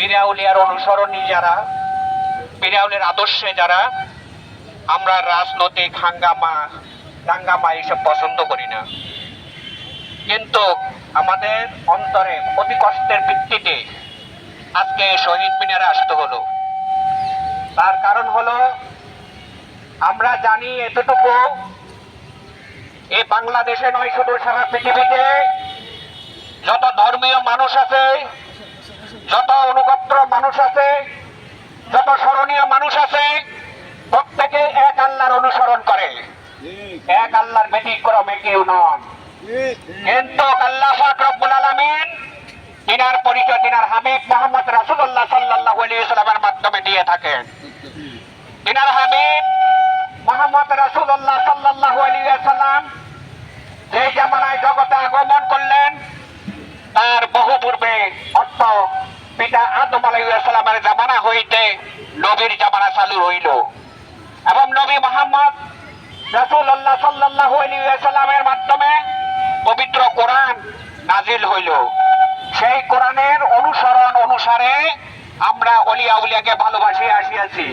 পিরাউলিয়ার অনুসরণী যারা পিরাউলের আদর্শে যারা, আমরা রাজনৈতিক হাঙ্গামা দাঙ্গামা এইসব পছন্দ করি না। কিন্তু আমাদের অন্তরে অতি কষ্টের ভিত্তিতে আজকে শহীদ মিনারে আসতে হলো। তার কারণ হলো, আমরা জানি এতটুকু এই বাংলাদেশে নয় শুধু সারা পৃথিবীতে, যত ধর্মীয় মানুষ আছে যত অনুগত্র মানুষ আছে, যত স্মরণীয় মানুষ আছে, প্রত্যেকে এক আল্লাহর অনুসরণ করে। এক আল্লাহর ব্যতিক্রমে কেউ নন। কিন্তু আল্লাহ রব্বুল আলামিন তিনার পরিচয় তিনার হাবিব মোহাম্মদ রাসূলুল্লাহ সাল্লাল্লাহু আলাইহি সাল্লামের মাধ্যমে দিয়ে থাকেন। তিনার হাবিব মোহাম্মদ রাসূলুল্লাহ সাল্লাল্লাহু আলাইহি সাল্লাম যে জামানায় জগতে আগমন করলেন, তার বহু পূর্বে অর্থ পিতা আদম আলাইহিস সালামের জামানা হইতে নবীর জামানা চালু হইল। এবং নবী মোহাম্মদ রাসূলুল্লাহ সাল্লাল্লাহু আলাইহি সাল্লামের মাধ্যমে পবিত্র কোরআন নাজিল হইল। সেই কোরআনের অনুসরণ অনুসারে আমরা অলিয়া উলিয়াকে ভালোবাসি, আসিয়াছি।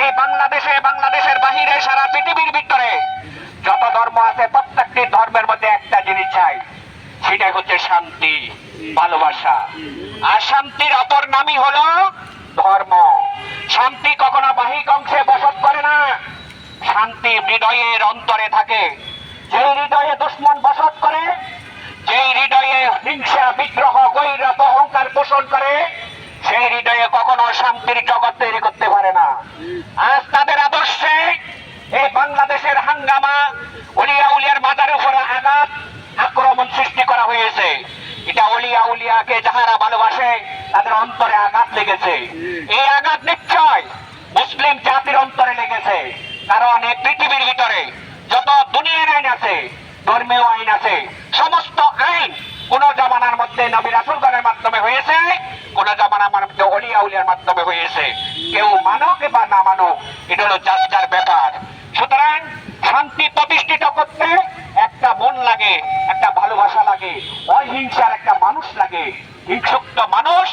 এই বাংলাদেশে, বাংলাদেশের বাহিরে সারা পৃথিবীর ভিতরে যত ধর্ম আছে প্রত্যেকটি ধর্মের মধ্যে একটা জিনিস চাই, সেটাই হচ্ছে শান্তি। ভালোবাসা। আর শান্তির অপর নামই হলো ধর্ম। শান্তি কখনো বাহিক অংশে বসত করে না। শান্তি হৃদয়ের অন্তরে থাকে। যে হৃদয়ে দুশ্মন বসত করে যে হৃদয়ে হিংসা বিদ্রোহ গৈরত, অহংকার পোষণ করে, সেই হৃদয়ে কখনো শান্তির জগৎ তৈরি করতে পারে না। আজ তাদের আদর্শে এই বাংলাদেশের হাঙ্গামা উলিয়া উলিয়ার মাথার উপরে আঘাত আক্রমণ সৃষ্টি করা হয়েছে এটা উলিয়া উলিয়াকে যাহারা ভালোবাসে, তাদের অন্তরে আঘাত লেগেছে। এই আঘাত নিশ্চয় মুসলিম জাতির অন্তরে লেগেছে, কারণ এই পৃথিবীর ভিতরে যত দুনিয়ার আইন আছে, ধর্মীয় আইন আছে, সমস্ত আইন কোন জামানার মধ্যে নবী রাসুলগণের মাধ্যমে হয়েছে, কোন জামানার মধ্যে অলিয়া উলিয়ার মাধ্যমে হয়েছে। কেউ মানক বা না মানক, এটা হলো যার ব্যাপার। সুতরাং শান্তি প্রতিষ্ঠিত করতে একটা মন লাগে লাগে, অহিংসার একটা মানুষ লাগে। হিংসুক্ত মানুষ,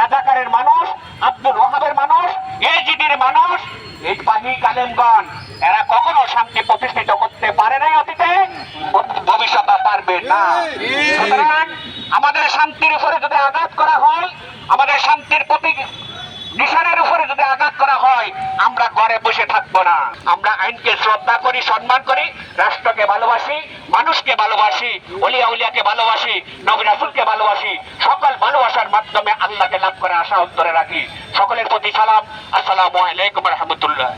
রাজাকারের মানুষ আব্দুল ওহাবের মানুষ, এজিডির মানুষ। ইটবাহী কালেমগণ, এরা কখনো শান্তি প্রতিষ্ঠিত করতে পারে নাই অতীতে ভবিষ্যতে পারবে না। সুতরাং আমাদের শান্তির উপরে যদি আঘাত করা হয়, আমাদের শান্তির প্রতি নিশানের উপরে যদি আঘাত করা হয়, আমরা ঘরে বসে থাকব না। আমরা আইনকে শ্রদ্ধা করি, সম্মান করি, রাষ্ট্রকে ভালোবাসি ভালোবাসি, অলিয়া উলিয়াকে ভালোবাসি নবী রাসুলকে ভালোবাসি, সকল ভালোবাসার মাধ্যমে আল্লাহকে লাভ করে আশা অন্তরে রাখি। সকলের প্রতি সালাম, আসসালামু আলাইকুম রহমতুল্লাহ।